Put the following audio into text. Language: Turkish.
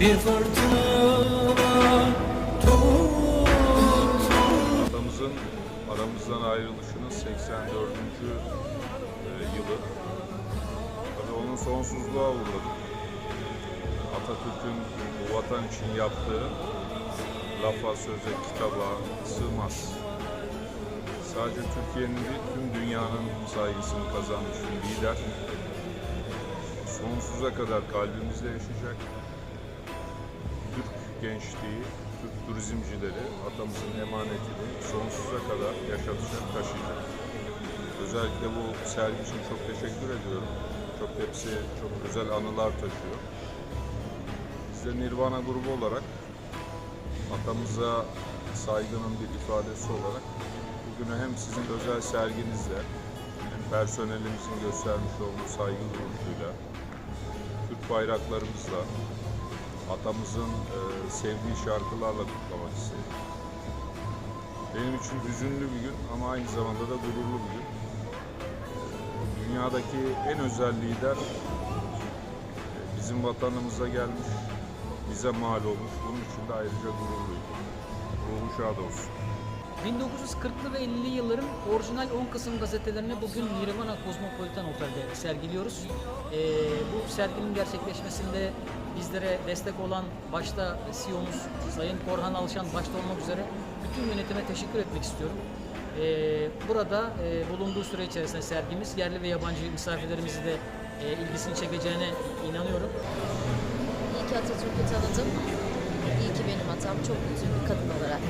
Bir fırtına tut Atamızın aramızdan ayrılışının 84. e, yılı. Tabii onun sonsuzluğa uğradık. Atatürk'ün bu vatan için yaptığı lafa, söze, kitaba sığmaz. Sadece Türkiye'nin değil, tüm dünyanın saygısını kazanmış bir lider. Sonsuza kadar kalbimizde yaşayacak. Gençliği, Türk turizmcileri atamızın emanetini sonsuza kadar yaşatacak, taşıyacak. Özellikle bu sergi için çok teşekkür ediyorum. Çok hepsi çok özel anılar taşıyor. Biz de Nirvana grubu olarak atamıza saygının bir ifadesi olarak bugünü hem sizin özel serginizle hem personelimizin göstermiş olduğu saygı duruşuyla Türk bayraklarımızla atamızın e, sevdiği şarkılarla kutlamak istedim. Benim için hüzünlü bir gün ama aynı zamanda da gururlu bir gün. Dünyadaki en özel lider e, bizim vatanımıza gelmiş, bize mal olmuş. Bunun için de ayrıca gururluyum. Ruhu şad olsun. 1940'lı ve 50'li yılların orijinal 10 Kasım gazetelerini bugün Nirvana Cosmopolitan Otel'de sergiliyoruz. Ee, bu serginin gerçekleşmesinde bizlere destek olan başta CEO'muz Sayın Korhan Alşan başta olmak üzere bütün yönetime teşekkür etmek istiyorum. Ee, burada e, bulunduğu süre içerisinde sergimiz yerli ve yabancı misafirlerimizi de e, ilgisini çekeceğine inanıyorum. İyi ki Atatürk'ü tanıdım. İyi ki benim hatam. Çok mutluyum bir kadın olarak.